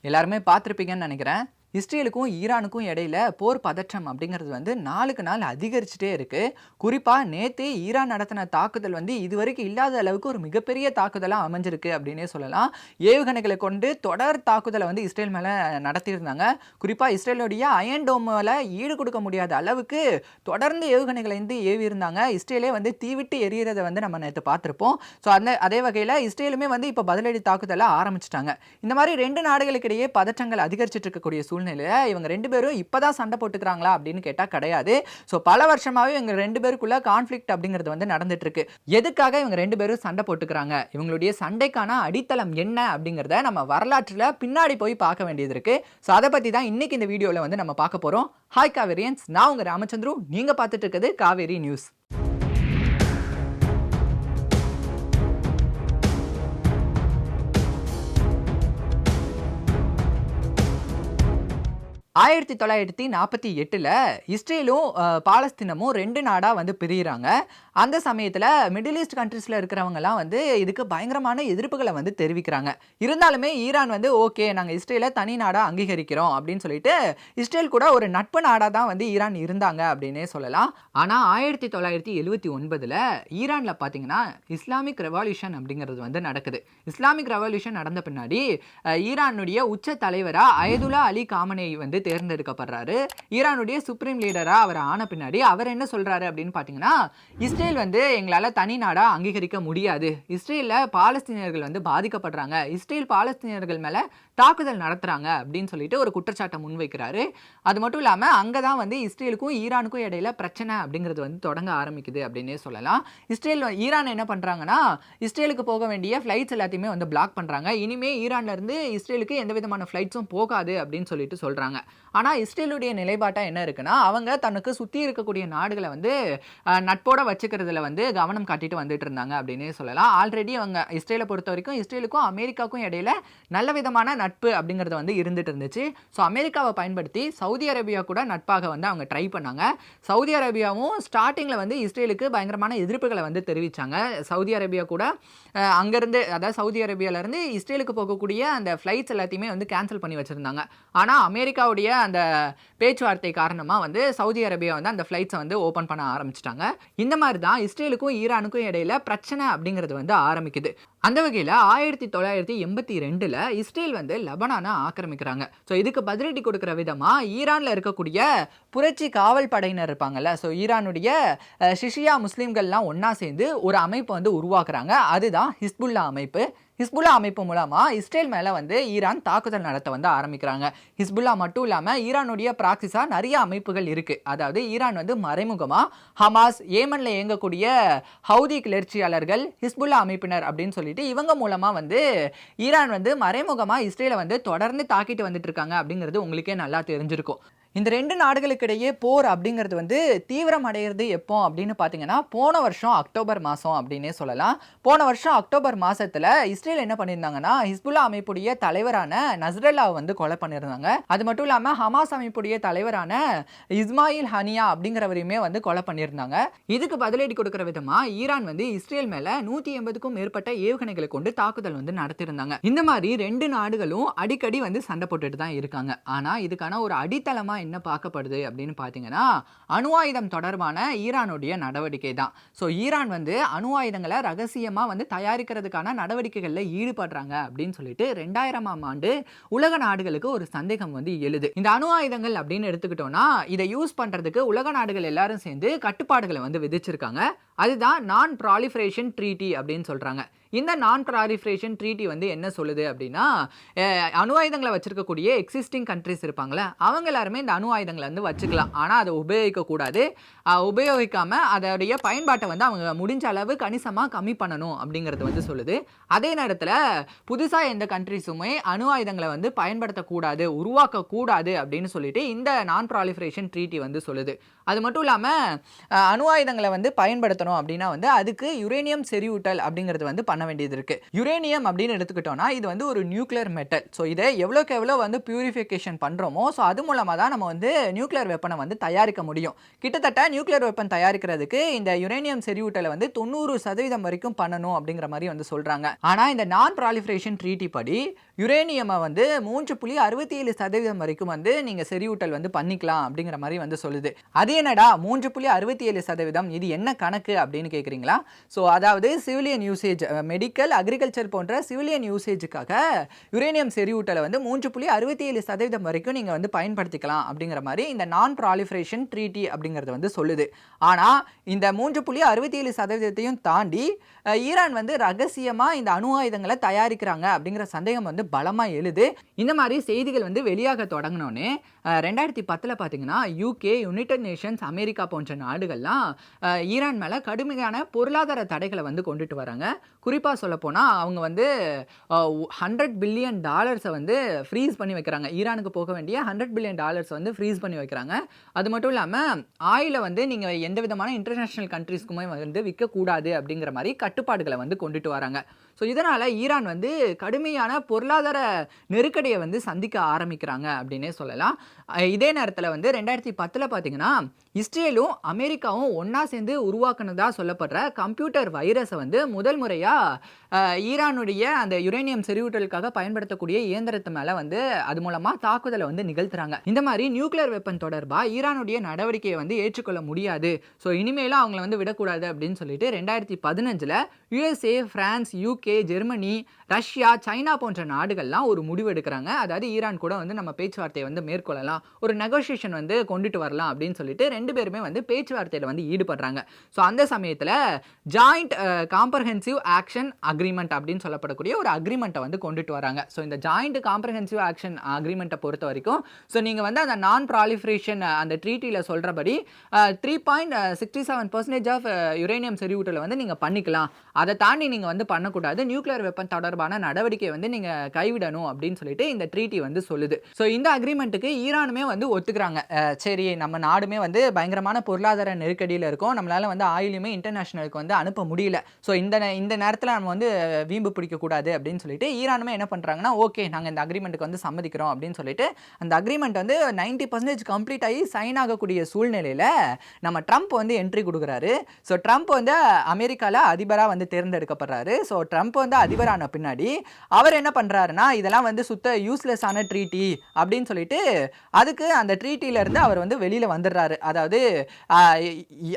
எல்லாருமே பார்த்துருப்பீங்கன்னு நினைக்கிறேன். இஸ்ரேலுக்கும் ஈரானுக்கும் இடையில போர் பதற்றம் அப்படிங்கிறது வந்து நாளுக்கு நாள் அதிகரிச்சுட்டே இருக்கு. குறிப்பாக நேற்று ஈரான் நடத்தின தாக்குதல் வந்து இதுவரைக்கும் இல்லாத அளவுக்கு ஒரு மிகப்பெரிய தாக்குதலாக அமைஞ்சிருக்கு அப்படின்னே சொல்லலாம். ஏவுகணைகளை கொண்டு தொடர் தாக்குதலை வந்து இஸ்ரேல் மேலே நடத்தியிருந்தாங்க. குறிப்பாக இஸ்ரேலுடைய அயன் டோமில் ஈடு கொடுக்க முடியாத அளவுக்கு தொடர்ந்து ஏவுகணைகளை வந்து ஏவி இருந்தாங்க இஸ்ரேலே வந்து தீவிட்டு எரியறதை வந்து நம்ம நேற்று பார்த்துருப்போம். ஸோ அந்த அதே வகையில் இஸ்ரேலுமே வந்து இப்போ பதிலடி தாக்குதலை ஆரம்பிச்சிட்டாங்க. இந்த மாதிரி ரெண்டு நாடுகளுக்கிடையே பதற்றங்கள் அதிகரிச்சிட்டு இருக்கக்கூடிய சூழ்நிலையில் இவங்க ரெண்டு பேரும் இப்போதான் சண்டை போட்டுக்கிறாங்களா அப்படின்னு கேட்டால் கிடையாது. ஸோ பல வருஷமாகவே இவங்க ரெண்டு பேருக்குள்ளே கான்ஃப்ளிக்ட் அப்படிங்கிறது வந்து நடந்துட்டுருக்கு. எதுக்காக இவங்க ரெண்டு பேரும் சண்டை போட்டுக்கிறாங்க? இவங்களுடைய சண்டைக்கான அடித்தளம் என்ன அப்படிங்கிறத நம்ம வரலாற்றில் பின்னாடி போய் பார்க்க வேண்டியது இருக்குது ஸோ அதை பற்றி தான் இன்னைக்கு இந்த வீடியோவில் வந்து நம்ம பார்க்க போகிறோம் ஹாய் காவேரியன்ஸ் நான் உங்கள் ராமச்சந்திரு. நீங்கள் பார்த்துட்டு இருக்கிறது காவேரி நியூஸ் ஆயிரத்தி தொள்ளாயிரத்தி நாற்பத்தி எட்டில் இஸ்ரேலும் பாலஸ்தீனமும் ரெண்டு நாடாக வந்து பிரிகிறாங்க அந்த சமயத்தில் மிடில் ஈஸ்ட் கண்ட்ரீஸில் இருக்கிறவங்கலாம் வந்து இதுக்கு பயங்கரமான எதிர்ப்புகளை வந்து தெரிவிக்கிறாங்க. இருந்தாலுமே ஈரான் வந்து ஓகே நாங்கள் இஸ்ரேலை தனி நாடாக அங்கீகரிக்கிறோம் அப்படின்னு சொல்லிட்டு இஸ்ரேல் கூட ஒரு நட்பு நாடாக தான் வந்து ஈரான் இருந்தாங்க அப்படின்னே சொல்லலாம். ஆனால் ஆயிரத்தி தொள்ளாயிரத்தி எழுவத்தி ஒன்பதில் ஈரானில் பார்த்தீங்கன்னா இஸ்லாமிக் ரெவல்யூஷன் அப்படிங்கிறது வந்து நடக்குது. இஸ்லாமிக் ரெவல்யூஷன் நடந்த பின்னாடி ஈரானுடைய உச்ச தலைவராக அயதுல்லா அலி காமனை வந்து தேர்ந்தெடுக்கப்படுறாரு. ஈரானுடைய சுப்ரீம் லீடராக அவர் ஆன பின்னாடி அவர் என்ன சொல்கிறாரு அப்படின்னு பார்த்தீங்கன்னா இஸ்ரேல் வந்து எங்களால் தனி நாடாக அங்கீகரிக்க முடியாது. இஸ்ரேலில் பாலஸ்தீனியர்கள் வந்து பாதிக்கப்படுறாங்க. இஸ்ரேல் பாலஸ்தீனியர்கள் மேலே தாக்குதல் நடத்துகிறாங்க அப்படின்னு சொல்லிட்டு ஒரு குற்றச்சாட்டை முன்வைக்கிறாரு. அது மட்டும் இல்லாமல் அங்கே தான் வந்து இஸ்ரேலுக்கும் ஈரானுக்கும் இடையில பிரச்சனை அப்படிங்கிறது வந்து தொடங்க ஆரம்பிக்குது அப்படின்னே சொல்லலாம். இஸ்ரேல் ஈரான் என்ன பண்ணுறாங்கன்னா இஸ்ரேலுக்கு போக வேண்டிய ஃப்ளைட்ஸ் எல்லாத்தையுமே வந்து பிளாக் பண்ணுறாங்க இனிமே ஈரான்லேருந்து இஸ்ரேலுக்கு எந்த விதமான ஃப்ளைட்ஸும் போகாது அப்படின்னு சொல்லிட்டு சொல்கிறாங்க ஆனால் இஸ்ரேலுடைய நிலைப்பாட்டாக என்ன இருக்குன்னா அவங்க தனக்கு சுற்றி இருக்கக்கூடிய நாடுகளை வந்து நட்போட வச்சுக்கிறதுல வந்து கவனம் காட்டிட்டு வந்துட்டு இருந்தாங்க அப்படின்னே சொல்லலாம். ஆல்ரெடி அவங்க இஸ்ரேலை பொறுத்த வரைக்கும் இஸ்ரேலுக்கும் அமெரிக்காவுக்கும் இடையில நல்ல விதமான நட்பு அப்படிங்கிறது வந்து இருந்துட்டு இருந்துச்சு ஸோ அமெரிக்காவை பயன்படுத்தி சவுதி அரேபியா கூட நட்பாக வந்து அவங்க ட்ரை பண்ணாங்க. சவுதி அரேபியாவும் ஸ்டார்டிங்கில் வந்து இஸ்ரேலுக்கு பயங்கரமான எதிர்ப்புகளை வந்து தெரிவித்தாங்க சவுதி அரேபியா கூட அங்கேருந்து அதாவது சவுதி அரேபியாவிலேருந்து இஸ்ரேலுக்கு போகக்கூடிய அந்த ஃப்ளைட்ஸ் எல்லாத்தையுமே வந்து கேன்சல் பண்ணி வச்சுருந்தாங்க. ஆனால் அமெரிக்காவுடைய அந்த பேச்சுவார்த்தை காரணமாக வந்து சவுதி அரேபியா வந்து அந்த ஃப்ளைட்ஸை வந்து ஓப்பன் பண்ண ஆரம்பிச்சிட்டாங்க. இந்த மாதிரி தான் இஸ்ரேலுக்கும் ஈரானுக்கும் இடையில பிரச்சனை அப்படிங்கிறது வந்து ஆரம்பிக்குது. அந்த வகையில் ஆயிரத்தி தொள்ளாயிரத்தி எண்பத்தி ரெண்டில் இஸ்ரேல் வந்து லெபனானை ஆக்கிரமிக்கிறாங்க. ஸோ இதுக்கு பதிலடி கொடுக்குற விதமாக ஈரானில் இருக்கக்கூடிய புரட்சி காவல் படையினர் இருப்பாங்கல்ல. ஸோ ஈரானுடைய ஷிஷியா முஸ்லீம்கள்லாம் ஒன்றா சேர்ந்து ஒரு அமைப்பை வந்து உருவாக்குறாங்க. அதுதான் ஹிஸ்புல்லா அமைப்பு. ஹிஸ்புல்லா அமைப்பு மூலமாக இஸ்ரேல் மேலே வந்து ஈரான் தாக்குதல் நடத்த வந்து ஆரம்பிக்கிறாங்க. ஹிஸ்புல்லா மட்டும் இல்லாமல் ஈரானுடைய ப்ராக்சிஸாக நிறைய அமைப்புகள் இருக்குது அதாவது ஈரான் வந்து மறைமுகமாக ஹமாஸ் ஏமனில் இயங்கக்கூடிய ஹவுதி கிளர்ச்சியாளர்கள் ஹிஸ்புல்லா அமைப்பினர் அப்படின்னு சொல்லிட்டு இவங்க மூலமாக வந்து ஈரான் வந்து மறைமுகமாக இஸ்ரேலை வந்து தொடர்ந்து தாக்கிட்டு வந்துட்டு இருக்காங்க அப்படிங்கிறது உங்களுக்கே நல்லா தெரிஞ்சிருக்கும். இந்த ரெண்டு நாடுகளுக்கிடையே போர் அப்படிங்கிறது வந்து தீவிரம் அடைகிறது எப்போ அப்படின்னு பார்த்தீங்கன்னா போன வருஷம் அக்டோபர் மாதம் அப்படின்னே சொல்லலாம். போன வருஷம் அக்டோபர் மாதத்தில் இஸ்ரேல் என்ன பண்ணியிருந்தாங்கன்னா ஹிஸ்புல்லா அமைப்புடைய தலைவரான நஸ்ரல்லாவை வந்து கொலை பண்ணியிருந்தாங்க. அது மட்டும் இல்லாமல் ஹமாஸ் அமைப்புடைய தலைவரான இஸ்மாயில் ஹனியா அப்படிங்கிறவரையுமே வந்து கொலை பண்ணியிருந்தாங்க. இதுக்கு பதிலடி கொடுக்குற விதமாக ஈரான் வந்து இஸ்ரேல் மேலே நூற்றி எண்பதுக்கும் மேற்பட்ட ஏவுகணைகளை கொண்டு தாக்குதல் வந்து நடத்தியிருந்தாங்க. இந்த மாதிரி ரெண்டு நாடுகளும் அடிக்கடி வந்து சண்டை போட்டுட்டு தான் இருக்காங்க. ஆனால் இதுக்கான ஒரு அடித்தளமாக என்ன பார்க்கப்படுது அப்படின்னு பார்த்தீங்கன்னா அணு ஆயுதம் தொடர்பான ஈரானுடைய நடவடிக்கை தான். ஸோ ஈரான் வந்து அணு ஆயுதங்களை ரகசியமாக வந்து தயாரிக்கிறதுக்கான நடவடிக்கைகளில் ஈடுபடுறாங்க அப்படின்னு சொல்லிட்டு ரெண்டாயிரமாம் ஆண்டு உலக நாடுகளுக்கு ஒரு சந்தேகம் வந்து எழுது. இந்த அணு ஆயுதங்கள் அப்படின்னு எடுத்துக்கிட்டோம்னா இதை யூஸ் பண்ணுறதுக்கு உலக நாடுகள் எல்லாரும் சேர்ந்து கட்டுப்பாடுகளை வந்து விதிச்சிருக்காங்க. அதுதான் நான் ப்ராலிஃபரேஷன் ட்ரீட்டி அப்படின்னு சொல்கிறாங்க இந்த நான் ப்ராலிஃபரேஷன் ட்ரீட்டி வந்து என்ன சொல்லுது அப்படின்னா அணு ஆயுதங்களை வச்சிருக்கக்கூடிய எக்ஸிஸ்டிங் கண்ட்ரிஸ் இருப்பாங்களே அவங்க எல்லாருமே இந்த அணு ஆயுதங்களை வந்து வச்சுக்கலாம். ஆனால் அதை உபயோகிக்கக்கூடாது உபயோகிக்காமல் அதோடைய பயன்பாட்டை வந்து அவங்க முடிஞ்ச அளவு கணிசமாக கம்மி பண்ணணும் அப்படிங்கிறது வந்து சொல்லுது. அதே நேரத்தில் புதுசாக எந்த கண்ட்ரிஸுமே அணு ஆயுதங்களை வந்து பயன்படுத்தக்கூடாது உருவாக்கக்கூடாது அப்படின்னு சொல்லிட்டு இந்த நான் ப்ராலிஃபரேஷன் ட்ரீட்டி வந்து சொல்லுது. அது மட்டும் இல்லாமல் அணு ஆயுதங்களை வந்து பயன்படுத்தணும் அப்படின்னா வந்து அதுக்கு யுரேனியம் செறிவூட்டல் அப்படிங்கிறது வந்து பண்ண வேண்டியது இருக்குது யுரேனியம் அப்படின்னு எடுத்துக்கிட்டோம்னா இது வந்து ஒரு நியூக்ளியர் மெட்டல். ஸோ இதை எவ்வளோக்கு எவ்வளோ வந்து பியூரிஃபிகேஷன் பண்ணுறோமோ ஸோ அது மூலமாக தான் நம்ம வந்து நியூக்ளியர் வெப்பனை வந்து தயாரிக்க முடியும். கிட்டத்தட்ட நியூக்ளியர் வெப்பன் தயாரிக்கிறதுக்கு இந்த யுரேனியம் செறிவூட்டலை வந்து தொண்ணூறு சதவீதம் வரைக்கும் பண்ணணும் அப்படிங்கிற மாதிரி வந்து சொல்கிறாங்க ஆனால் இந்த நான் ப்ராலிஃபரேஷன் ட்ரீட்டி படி யுரேனியமை வந்து மூன்று புள்ளி அறுபத்தி ஏழு சதவீதம் வரைக்கும் வந்து நீங்கள் செறிவூட்டல் வந்து பண்ணிக்கலாம் அப்படிங்கிற மாதிரி வந்து சொல்லுது. அது என்னடா? மூன்று புள்ளி அறுபத்தி ஏழு சதவீதம். இது என்ன கணக்கு அப்படின்னு கேட்குறீங்களா ஸோ அதாவது சிவிலியன் யூசேஜ் மெடிக்கல் அக்ரிகல்ச்சர் போன்ற சிவிலியன் யூசேஜுக்காக யுரேனியம் செறிவூட்டலை வந்து மூன்று புள்ளி அறுபத்தி ஏழு சதவீதம் வரைக்கும் நீங்கள் வந்து பயன்படுத்திக்கலாம் அப்படிங்கிற மாதிரி இந்த நான் ப்ராலிஃபரேஷன் ட்ரீட்டி அப்படிங்கிறது வந்து சொல்லுது. ஆனால் இந்த மூன்று புள்ளி அறுபத்தி ஏழு சதவீதத்தையும் தாண்டி ஈரான் வந்து ரகசியமாக இந்த அணு ஆயுதங்களை தயாரிக்கிறாங்க அப்படிங்கிற சந்தேகம் வந்து பலமாக எழுது. இந்த மாதிரி செய்திகள் வந்து வெளியாக தொடங்கினோன்னே ரெண்டாயிரத்தி பத்தில் பார்த்தீங்கன்னா யூகே யுனைடெட் நேஷன்ஸ் அமெரிக்கா போன்ற நாடுகள்லாம் ஈரான் மேலே கடுமையான பொருளாதார தடைகளை வந்து கொண்டுட்டு வராங்க. குறிப்பாக சொல்லப்போனால் அவங்க வந்து ஹண்ட்ரட் பில்லியன் டாலர்ஸை வந்து ஃப்ரீஸ் பண்ணி வைக்கிறாங்க. ஈரானுக்கு போக வேண்டிய ஹண்ட்ரட் பில்லியன் டாலர்ஸ் வந்து ஃப்ரீஸ் பண்ணி வைக்கிறாங்க. அது மட்டும் இல்லாமல் ஆயிலை வந்து நீங்கள் எந்த விதமான இன்டர்நேஷ்னல் கண்ட்ரீஸ்க்குமே வந்து விற்கக்கூடாது அப்படிங்கிற மாதிரி கட்டுப்பாடுகளை வந்து கொண்டுட்டு வராங்க. ஸோ இதனால் ஈரான் வந்து கடுமையான பொருளாதார நெருக்கடியை வந்து சந்திக்க ஆரம்பிக்கிறாங்க அப்படின்னே சொல்லலாம். இதே நேரத்தில் வந்து ரெண்டாயிரத்தி பத்தில் பார்த்தீங்கன்னா இஸ்ரேலும் அமெரிக்காவும் ஒன்றா சேர்ந்து உருவாக்குனதாக சொல்லப்படுற கம்ப்யூட்டர் வைரஸை வந்து முதல் முறையாக ஈரானுடைய அந்த யுரேனியம் செறிவூட்டலுக்காக பயன்படுத்தக்கூடிய இயந்திரத்து மேலே வந்து அது மூலமாக தாக்குதலை வந்து நிகழ்த்துறாங்க. இந்த மாதிரி நியூக்ளியர் வெப்பன் தொடர்பாக ஈரானுடைய நடவடிக்கையை வந்து ஏற்றுக்கொள்ள முடியாது. ஸோ இனிமேலும் அவங்கள வந்து விடக்கூடாது அப்படின்னு சொல்லிட்டு ரெண்டாயிரத்தி பதினஞ்சில் USA France UK Germany Russia China போன்ற நாடுகள்லாம் ஒரு முடிவு எடுக்கிறாங்க அதாவது ஈரான் கூட வந்து நம்ம பேச்சுவார்த்தையை வந்து மேற்கொள்ளலாம். ஒரு நெகோசியேஷன் வந்து கொண்டுட்டு வரலாம் அப்படின்னு சொல்லிட்டு ரெண்டு பேருமே வந்து பேச்சுவார்த்தையில் வந்து ஈடுபடுறாங்க. ஸோ அந்த சமயத்தில் ஜாயிண்ட் காம்ப்ரஹென்சிவ் ஆக்ஷன் அக்ரிமெண்ட் அப்படின்னு சொல்லப்படக்கூடிய ஒரு அக்ரிமெண்ட்டை வந்து கொண்டுட்டு வராங்க. ஸோ இந்த ஜாயிண்ட் காம்ப்ரஹென்சிவ் ஆக்ஷன் அக்ரிமெண்ட்டை பொறுத்த வரைக்கும் ஸோ நீங்கள் வந்து அந்த நான் ப்ராலிஃபரேஷன் அந்த ட்ரீட்டியில் சொல்கிறபடி three point sixty seven percentage of uranium செறிவூட்டலை வந்து நீங்கள் பண்ணிக்கலாம். அதை தாண்டி நீங்கள் வந்து பண்ணக்கூடாது. நியூக்ளியர் வெப்பன் தொடர்பான நடவடிக்கை வந்து நீங்கள் கைவிடணும் அப்படின்னு சொல்லிட்டு இந்த ட்ரீட்டி வந்து சொல்லுது. ஸோ இந்த அக்ரிமெண்ட்டுக்கு ஈரானுமே வந்து ஒத்துக்கிறாங்க. சரி நம்ம நாடுமே வந்து பயங்கரமான பொருளாதார நெருக்கடியில் இருக்கும். நம்மளால் வந்து ஆயிலுமே இன்டர்நேஷனலுக்கு வந்து அனுப்ப முடியல. ஸோ இந்த நே- இந்த நேரத்தில் நம்ம வந்து வீம்பு பிடிக்கக்கூடாது அப்படின்னு சொல்லிட்டு ஈரானுமே என்ன பண்ணுறாங்கன்னா ஓகே நாங்கள் இந்த அக்ரிமெண்ட்டுக்கு வந்து சம்மதிக்கிறோம் அப்படின்னு சொல்லிட்டு அந்த அக்ரிமெண்ட் வந்து நைன்டி பர்சன்டேஜ் கம்ப்ளீட் ஆகி சைன் ஆகக்கூடிய சூழ்நிலையில் நம்ம ட்ரம்ப் வந்து என்ட்ரி கொடுக்குறாரு. ஸோ ட்ரம்ப் வந்து அமெரிக்காவில் அதிபராக வந்து தேர்ந்தெடுக்கப்படுறாரு. ஸோ ட்ரம்ப் வந்து அதிபரான பின்னாடி அவர் என்ன சொல்கிறாருன்னா இதெல்லாம் வந்து சுத்த யூஸ்லெஸ்ஸான ட்ரீட்டி அப்படின்னு சொல்லிட்டு அதுக்கு அந்த ட்ரீட்டிலேருந்து இருந்து அவர் வந்து வெளியில் வந்துடுறாரு. அதாவது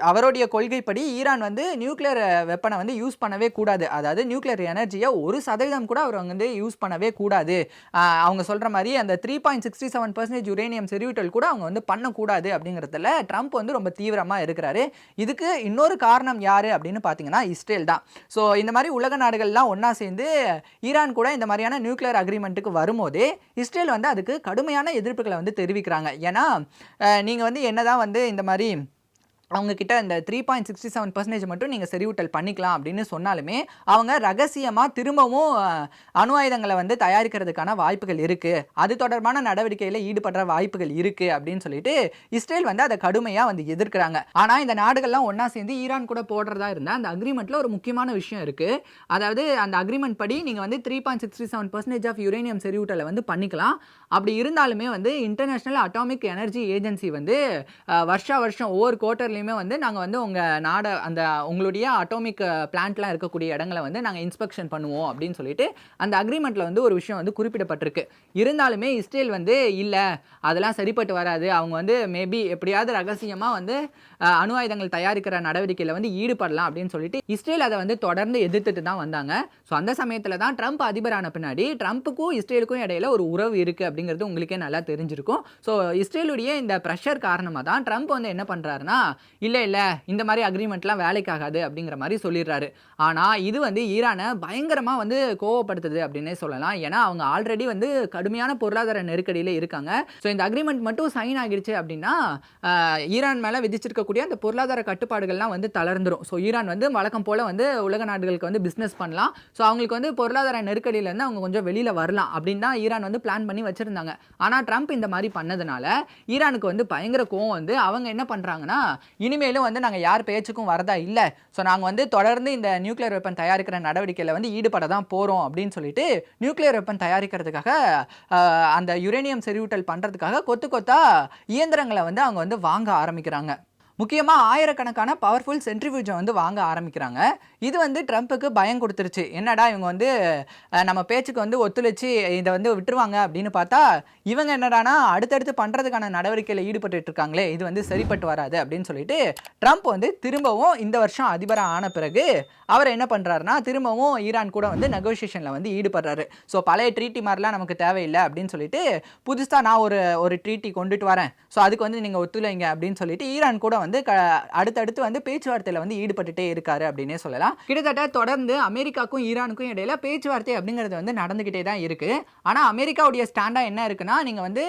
அவருடைய கொள்கைப்படி ஈரான் வந்து நியூக்ளியர் வெப்பனை வந்து யூஸ் பண்ணவே கூடாது. அதாவது நியூக்ளியர் எனர்ஜியை ஒரு சதவீதம் கூட அவர் வந்து யூஸ் பண்ணவே கூடாது. அவங்க சொல்கிற மாதிரி அந்த three point sixty seven percentage uranium செறிவூட்டல் கூட அவங்க வந்து பண்ணக்கூடாது அப்படிங்கிறதுல ட்ரம்ப் வந்து ரொம்ப தீவிரமாக இருக்கிறாரு. இதுக்கு இன்னொரு காரணம் யார் அப்படின்னு பார்த்தீங்கன்னா இஸ்ரேல் தான். ஸோ இந்த மாதிரி உலக நாடுகள்லாம் ஒன்றா சேர்ந்து ஈரான் கூட இந்த மாதிரியான நியூக்ளியர் அக்ரிமெண்ட்டுக்கு வரும்போதே இஸ்ரேல் வந்து அதுக்கு கடுமையான எதிர்ப்புகளை வந்து தெரிவிக்கிறாங்க. ஏன்னா நீங்கள் வந்து என்ன தான் வந்து இந்த மாதிரி அவங்கக்கிட்ட அந்த இந்த three point sixty seven percentage மட்டும் நீங்கள் செறிவூட்டல் பண்ணிக்கலாம் அப்படின்னு சொன்னாலுமே அவங்க ரகசியமாக திரும்பவும் அணு ஆயுதங்களை வந்து தயாரிக்கிறதுக்கான வாய்ப்புகள் இருக்குது அது தொடர்பான நடவடிக்கையில் ஈடுபடுற வாய்ப்புகள் இருக்குது அப்படின்னு சொல்லிட்டு இஸ்ரேல் வந்து அதை கடுமையாக வந்து எதிர்க்கிறாங்க. ஆனால் இந்த நாடுகள்லாம் ஒன்றா சேர்ந்து ஈரான் கூட போடுறதா இருந்தால் அந்த அக்ரிமெண்ட்டில் ஒரு முக்கியமான விஷயம் இருக்குது அதாவது அந்த அக்ரிமெண்ட் படி நீங்கள் வந்து three point sixty seven percentage of uranium செறிவூட்டலை வந்து பண்ணிக்கலாம். அப்படி இருந்தாலுமே வந்து இன்டர்நேஷ்னல் அட்டாமிக் எனர்ஜி ஏஜென்சி வந்து வருஷா வருஷம் ஒவ்வொரு குவார்ட்டர்லையுமே வந்து நாங்கள் வந்து உங்கள் நாட அந்த உங்களுடைய அட்டோமிக் பிளான்ட்லாம் இருக்கக்கூடிய இடங்களை வந்து நாங்கள் இன்ஸ்பெக்ஷன் பண்ணுவோம் அப்படின்னு சொல்லிட்டு அந்த அக்ரிமெண்ட்டில் வந்து ஒரு விஷயம் வந்து குறிப்பிடப்பட்டிருக்கு. இருந்தாலுமே இஸ்ரேல் வந்து இல்லை அதெல்லாம் சரிப்பட்டு வராது. அவங்க வந்து மேபி எப்படியாவது ரகசியமாக வந்து அணு ஆயுதங்கள் தயாரிக்கிற நடவடிக்கையில் வந்து ஈடுபடலாம் அப்படின்னு சொல்லிட்டு இஸ்ரேல் அதை வந்து தொடர்ந்து எதிர்த்துட்டு தான் வந்தாங்க. ஸோ அந்த சமயத்தில் தான் ட்ரம்ப் அதிபரான பின்னாடி ட்ரம்ப்புக்கும் இஸ்ரேலுக்கும் இடையில ஒரு உறவு இருக்குது அப்படிங்கிறது உங்களுக்கே நல்லா தெரிஞ்சிருக்கும். ஸோ இஸ்ரேலுடைய இந்த ப்ரெஷர் காரணமாக தான் ட்ரம்ப் வந்து என்ன பண்ணுறாருன்னா இல்லை இல்லை இந்த மாதிரி அக்ரிமெண்ட்லாம் வேலைக்காகாது அப்படிங்கிற மாதிரி சொல்லிடுறாரு. ஆனால் இது வந்து ஈரானை பயங்கரமாக வந்து கோவப்படுத்துது அப்படின்னே சொல்லலாம். ஏன்னா அவங்க ஆல்ரெடி வந்து கடுமையான பொருளாதார நெருக்கடியில் இருக்காங்க. ஸோ இந்த அக்ரிமெண்ட் மட்டும் சைன் ஆகிடுச்சு அப்படின்னா ஈரான் மேலே விதிச்சிருக்கக்கூடிய அந்த பொருளாதார கட்டுப்பாடுகள்லாம் வந்து தளர்ந்துடும் ஸோ ஈரான் வந்து வழக்கம் போல் வந்து உலக நாடுகளுக்கு வந்து பிஸ்னஸ் பண்ணலாம். ஸோ அவங்களுக்கு வந்து பொருளாதார நெருக்கடியிலேருந்து அவங்க கொஞ்சம் வெளியில் வரலாம் அப்படின்னு தான் ஈரான் வந்து பிளான் பண்ணி வச்சுருந்தாங்க. ஆனால் ட்ரம்ப் இந்த மாதிரி பண்ணதுனால ஈரானுக்கு வந்து பயங்கர கோவம் வந்து அவங்க என்ன பண்ணுறாங்கன்னா இனிமேலும் வந்து நாங்கள் யார் பேச்சுக்கும் வரதா இல்லை. ஸோ நாங்கள் வந்து தொடர்ந்து இந்த நியூக்ளியர் வெப்பன் தயாரிக்கிற நடவடிக்கையில் வந்து ஈடுபட தான் போகிறோம் அப்படின்னு சொல்லிட்டு நியூக்ளியர் வெப்பன் தயாரிக்கிறதுக்காக அந்த யுரேனியம் செறிவூட்டல் பண்ணுறதுக்காக கொத்து கொத்தா இயந்திரங்களை வந்து அவங்க வந்து வாங்க ஆரம்பிக்கிறாங்க. முக்கியமாக ஆயிரக்கணக்கான பவர்ஃபுல் சென்ட்ரிஃபியூஜை வந்து வாங்க ஆரம்பிக்கிறாங்க. இது வந்து ட்ரம்ப்புக்கு பயம் கொடுத்துருச்சு. என்னடா இவங்க வந்து நம்ம பேச்சுக்கு வந்து ஒத்துழைச்சி இதை வந்து விட்டுருவாங்க அப்படின்னு பார்த்தா இவங்க என்னடானா அடுத்தடுத்து பண்ணுறதுக்கான நடவடிக்கையில் ஈடுபட்டு இருக்காங்களே இது வந்து சரிப்பட்டு வராது அப்படின்னு சொல்லிட்டு ட்ரம்ப் வந்து திரும்பவும் இந்த வருஷம் அதிபராக ஆன பிறகு அவர் என்ன பண்ணுறாருனா திரும்பவும் ஈரான் கூட வந்து நெகோசியேஷனில் வந்து ஈடுபடுறாரு. ஸோ பழைய ட்ரீட்டி மாதிரிலாம் நமக்கு தேவையில்லை அப்படின்னு சொல்லிட்டு புதுசாக நான் ஒரு ஒரு ட்ரீட்டி கொண்டுட்டு வரேன். ஸோ அதுக்கு வந்து நீங்கள் ஒத்துழைங்க அப்படின்னு சொல்லிட்டு ஈரான் கூட வந்து க அடுத்தடுத்து வந்து பேச்சுவார்த்தையில் வந்து ஈடுபட்டுட்டே இருக்காரு அப்படின்னே சொல்லலாம். கிட்டத்தட்ட தொடர்ந்து அமெரிக்காக்கும் ஈரானுக்கும் இடையில பேச்சுவார்த்தை அப்படிங்கிறது வந்து நடந்துக்கிட்டே தான் இருக்கு. ஆனால் அமெரிக்காவுடைய ஸ்டாண்டாக என்ன இருக்குன்னா நீங்கள் வந்து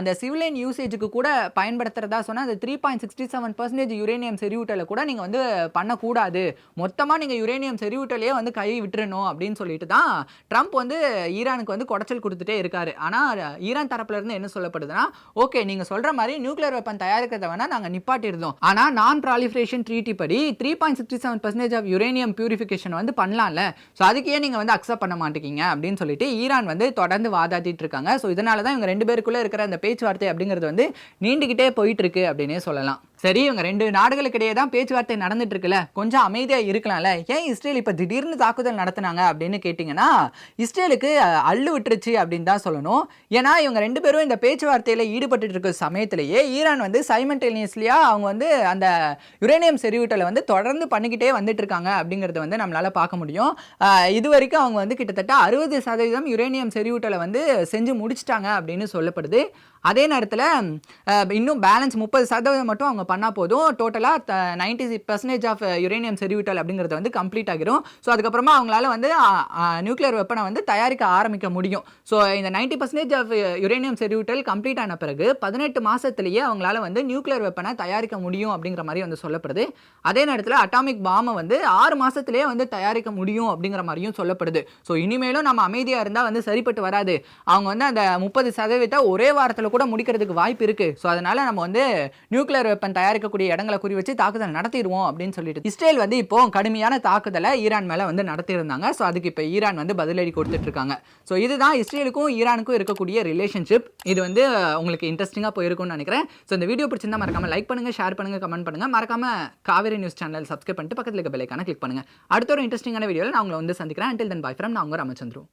அந்த சிவிலைன் யூசேஜுக்கு கூட பயன்படுத்துறதா சொன்னால் அந்த three point sixty seven percentage uranium செறிவூட்டலை கூட நீங்கள் வந்து பண்ணக்கூடாது. மொத்தமாக நீங்கள் யுரேனியம் செறிவூட்டலையே வந்து கை விட்டுறணும் அப்படின்னு சொல்லிட்டு தான் ட்ரம்ப் வந்து ஈரானுக்கு வந்து குடைச்சல் கொடுத்துட்டே இருக்காரு. ஆனால் ஈரான் தரப்புலேருந்து என்ன சொல்லப்படுதுன்னா ஓகே நீங்கள் சொல்கிற மாதிரி நியூக்ளியர் வெப்பன் தயாரிக்கிறத வேணால் நாங்கள் நிப்பாட்டிருந்தோம் ஆனால் நான் ப்ராலிஃபரேஷன் ட்ரீட்டி படி three point sixty seven percentage of uranium purification வந்து பண்ணலாம்ல. ஸோ அதுக்கே நீங்கள் வந்து அக்செப்ட் பண்ண மாட்டேங்கிங்க அப்படின்னு சொல்லிட்டு ஈரான் வந்து தொடர்ந்து வாதாட்டிட்டு இருக்காங்க. ஸோ இதனால தான் இவங்க ரெண்டு பேருக்குள்ளே இருக்கிற அந்த பேச்சுவார்த்தை அப்படிங்கிறது வந்து நீண்டுகிட்டே போயிட்டு இருக்கு அப்படின்னே சொல்லலாம். சரி இவங்க ரெண்டு நாடுகளுக்கிடையே தான் பேச்சுவார்த்தை நடந்துட்டு இருக்குல்ல கொஞ்சம் அமைதியாக இருக்கலாம்ல. ஏன் இஸ்ரேல் இப்போ திடீர்னு தாக்குதல் நடத்துனாங்க அப்படின்னு கேட்டிங்கன்னா இஸ்ரேலுக்கு அள்ளு விட்டுருச்சு அப்படின்னு தான் சொல்லணும். ஏன்னா இவங்க ரெண்டு பேரும் இந்த பேச்சுவார்த்தையில் ஈடுபட்டு இருக்க சமயத்திலேயே ஈரான் வந்து சைமன்டேனியஸ்லியாக அவங்க வந்து அந்த யுரேனியம் செறிவூட்டலை வந்து தொடர்ந்து பண்ணிக்கிட்டே வந்துட்டு இருக்காங்க அப்படிங்கறத வந்து நம்மளால் பார்க்க முடியும். இது வரைக்கும் அவங்க வந்து கிட்டத்தட்ட அறுபது சதவீதம் யுரேனியம் செறிவூட்டலை வந்து செஞ்சு முடிச்சிட்டாங்க அப்படின்னு சொல்லப்படுது. அதே நேரத்தில் இன்னும் பேலன்ஸ் முப்பது சதவீதம் மட்டும் அவங்க பண்ணால் போதும். டோட்டலாக நைன்டி பர்சன்டேஜ் ஆஃப் யுரேனியம் செறிவிட்டல் அப்படிங்கிறது வந்து கம்ப்ளீட் ஆகிரும். ஸோ அதுக்கப்புறமா அவங்களால வந்து நியூக்ளியர் வெப்பனை வந்து தயாரிக்க ஆரம்பிக்க முடியும். ஸோ இந்த நைன்டி பர்சன்டேஜ் ஆஃப் யுரேனியம் செறிவிட்டல் கம்ப்ளீட் ஆன பிறகு பதினெட்டு மாதத்துலேயே அவங்களால வந்து நியூக்ளியர் வெப்பனை தயாரிக்க முடியும் அப்படிங்கிற மாதிரி வந்து சொல்லப்படுது. அதே நேரத்தில் அட்டாமிக் பாமை வந்து ஆறு மாதத்துலேயே வந்து தயாரிக்க முடியும் அப்படிங்கிற மாதிரியும் சொல்லப்படுது. ஸோ இனிமேலும் நம்ம அமைதியாக இருந்தால் வந்து சரிப்பட்டு வராது. அவங்க வந்து அந்த முப்பது சதவீதத்தை ஒரே வாரத்தில் கூட முடிக்கிறதுக்கு வாய்ப்பு இருக்குது ஸோ அதனால நம்ம வந்து நியூக்ளியர் வெப்பன் தயாரிக்கக்கூடிய இடங்களை குறி வச்சு தாக்குதல் நடத்திடுவோம் அப்படின்னு சொல்லிட்டு இஸ்ரேல் வந்து இப்போ கடுமையான தாக்குதலை ஈரான் மேலே வந்து நடத்தியிருந்தாங்க. ஸோ அதுக்கு இப்போ ஈரான் வந்து பதிலடி கொடுத்துட்டு இருக்காங்க ஸோ இதுதான் இஸ்ரேலுக்கும் ஈரானுக்கும் இருக்கக்கூடிய ரிலேஷன்ஷிப் இது வந்து உங்களுக்கு இன்ட்ரெஸ்டிங்காக போயிருக்கும்னு நினைக்கிறேன். ஸோ இந்த வீடியோ பிடிச்சிருந்தா மறக்காம லைக் பண்ணுங்க ஷேர் பண்ணுங்க கமெண்ட் பண்ணுங்க. மறக்காம காவேரி நியூஸ் சேனல் சப்ஸ்கிரைப் பண்ணிட்டு பக்கத்தில் இருக்க பெல்லைக்கான கிளிக் பண்ணுங்க. அடுத்த ஒரு இன்ட்ரெஸ்டிங்கான வீடியோவில் நான் உங்களை வந்து சந்திக்கிறேன். அண்டில் தென் பாய் ஃப்ரம் நான் உங்கள் ராமச்சந்திரம்